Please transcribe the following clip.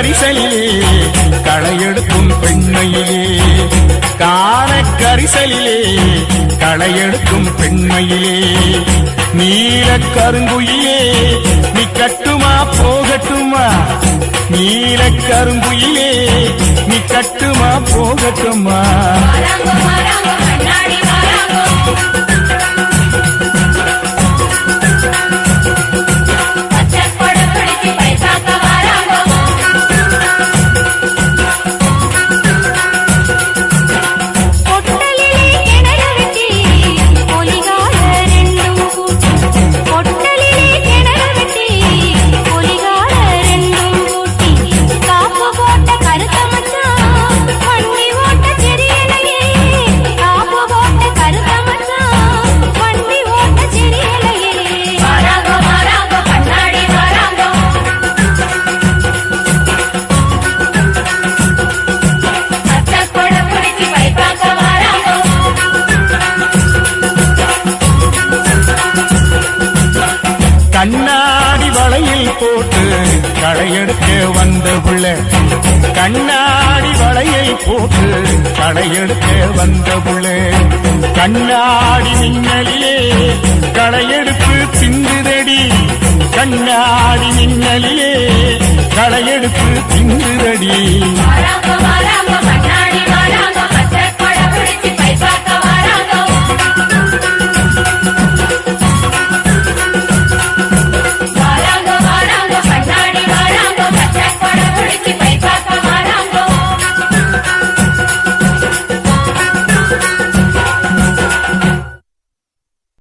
கரிசலிலே களையெடுக்கும் பெண்மையிலே. காண கரிசலிலே களையெடுக்கும் பெண்மையிலே. நீல கருங்குயிலே நீ கட்டுமா போகட்டுமா? நீல கருங்குயிலே நீ கட்டுமா போகட்டுமா? போட்டு களையெடுக்க வந்த புள்ள. கண்ணாடி வளையை போட்டு களையெடுக்க வந்த புள்ள. கண்ணாடி மின்னலிலே களையெடுப்பு திங்குதடி கண்ணாடி மின்னலிலே களையெடுப்பு திங்குதடி